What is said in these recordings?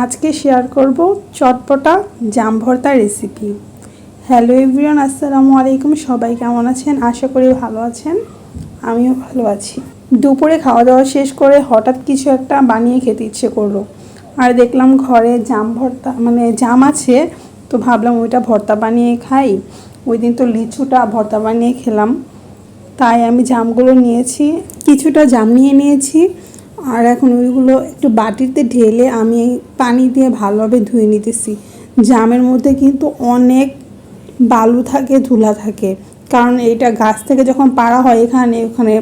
আজকে শেয়ার করব চটপটা জাম ভর্তা রেসিপি হ্যালো এভরিওয়ান আসসালামু আলাইকুম। সবাই কেমন আছেন? আশা করি ভালো আছেন। আমিও ভালো আছি। দুপুরে খাওয়া দাওয়া শেষ করে হঠাৎ কিছু একটা বানিয়ে খেতে ইচ্ছে করল। আর দেখলাম ঘরে জাম ভর্তা মানে জাম আছে, তো ভাবলাম ওইটা ভর্তা বানিয়ে খাই। ওই দিন তো লিচুটা ভর্তা বানিয়ে খেলাম। তাই আমি জামগুলো নিয়েছি, কিছুটা জাম নিয়ে নিয়েছি। আর এখন ওইগুলো একটু বাটিতে ঢেলে আমি পানি দিয়ে ভালোভাবে ধুয়ে নিতেছি। জামের মধ্যে কিন্তু অনেক বালু থাকে, ধুলা থাকে। কারণ এইটা গাছ থেকে যখন পাড়া হয় এখানে, ওখানে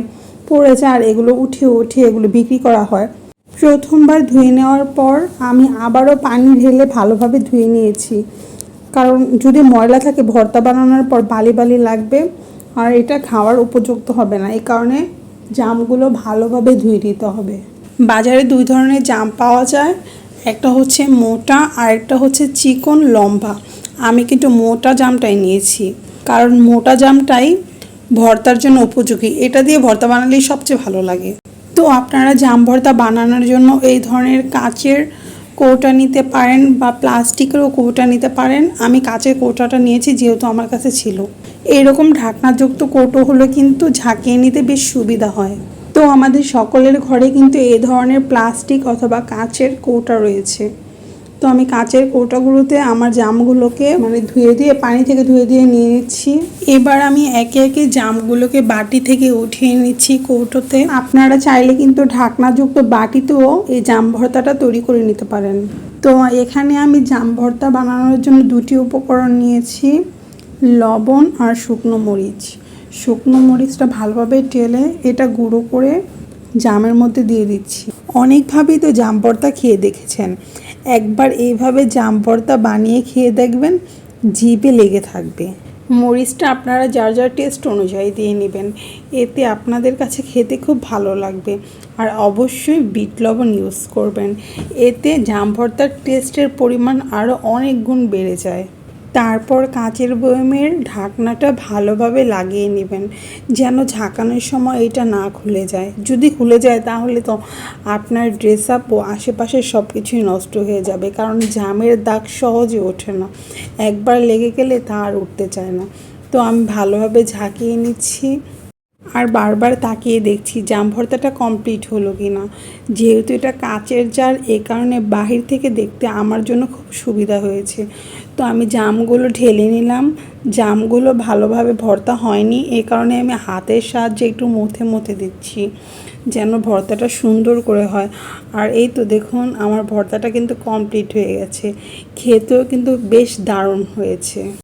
পড়ে যায় আর এগুলো উঠে উঠে এগুলো বিক্রি করা হয়। প্রথমবার ধুয়ে নেওয়ার পর আমি আবারও পানি ঢেলে ভালোভাবে ধুয়ে নিয়েছি। কারণ যদি ময়লা থাকে, ভর্তা বানানোর পর বালি বালি লাগবে। আর এটা খাওয়ার উপযুক্ত হবে না। এই কারণে জামগুলো ভালোভাবে ধুয়ে নিতে হবে। বাজারে দুই ধরনের জাম পাওয়া যায়। একটা হচ্ছে মোটা আর একটা হচ্ছে চিকন লম্বা। আমি কিন্তু মোটা জামটাই নিয়েছি। কারণ মোটা জামটাই ভর্তার জন্য উপযোগী। এটা দিয়ে ভর্তা বানালেই সবচেয়ে ভালো লাগে। তো আপনারা জাম ভর্তা বানানোর জন্য এই ধরনের কাচের কৌটা নিতে পারেন বা প্লাস্টিকেরও কৌটা নিতে পারেন। আমি কাচের কৌটাটা নিয়েছি, যেহেতু আমার কাছে ছিল। এরকম ঢাকনাযুক্ত কৌটো হলে কিন্তু ঝাঁকিয়ে নিতে বেশ সুবিধা হয়। তো আমাদের সকলের ঘরে কিন্তু এ ধরনের প্লাস্টিক অথবা কাঁচের কৌটা রয়েছে। তো আমি কাঁচের কৌটাগুলোতে আমার জামগুলোকে মানে ধুয়ে দিয়ে, পানি থেকে ধুয়ে দিয়ে নিয়ে নিচ্ছি। এবার আমি একে একে জামগুলোকে বাটি থেকে উঠিয়ে নিচ্ছি কৌটোতে। আপনারা চাইলে কিন্তু ঢাকনাযুক্ত বাটিতেও এই জাম ভর্তাটা তৈরি করে নিতে পারেন। তো এখানে আমি জাম ভর্তা বানানোর জন্য দুটি উপকরণ নিয়েছি। লবণ আর শুকনো মরিচ। শুকনো মরিচটা ভালোভাবে টেলে এটা গুঁড়ো করে জামের মধ্যে দিয়ে দিচ্ছি। অনেকভাবেই তো জাম খেয়ে দেখেছেন। একবার এইভাবে জাম বানিয়ে খেয়ে দেখবেন, জিভে লেগে থাকবে। মরিচটা আপনারা যার যার টেস্ট অনুযায়ী দিয়ে নেবেন। এতে আপনাদের কাছে খেতে খুব ভালো লাগবে। আর অবশ্যই বিট লবণ ইউজ করবেন। এতে জাম ভর্তার টেস্টের পরিমাণ আরও অনেক গুণ বেড়ে যায়। তারপর কাঁচের বয়মের ঢাকনাটা ভালোভাবে লাগিয়ে নেবেন, যেন ঝাঁকানোর সময় এটা না খুলে যায়। যদি খুলে যায় তাহলে তো আপনার ড্রেস আপ ও আশেপাশের সব কিছুই নষ্ট হয়ে যাবে, কারণ জামের দাগ সহজে ওঠে না। একবার লেগে গেলে তা আর উঠতে চায় না। তো আমি ভালোভাবে ঝাঁকিয়ে নিচ্ছি। আর বারবার তাকিয়ে দেখছি জাম ভর্তাটা কমপ্লিট হলো কি না যেহেতু এটা কাচের জার, এ কারণে বাহির থেকে দেখতে আমার জন্য খুব সুবিধা হয়েছে। তো আমি জামগুলো ঢেলে নিলাম। জামগুলো ভালোভাবে ভর্তা হয়নি, এ কারণে আমি হাতের সাহায্যে একটু মুথে মুথে দিচ্ছি, যেন ভর্তাটা সুন্দর করে হয়। আর এই তো দেখুন, আমার ভর্তাটা কিন্তু কমপ্লিট হয়ে গেছে। খেতেও কিন্তু বেশ দারুণ হয়েছে।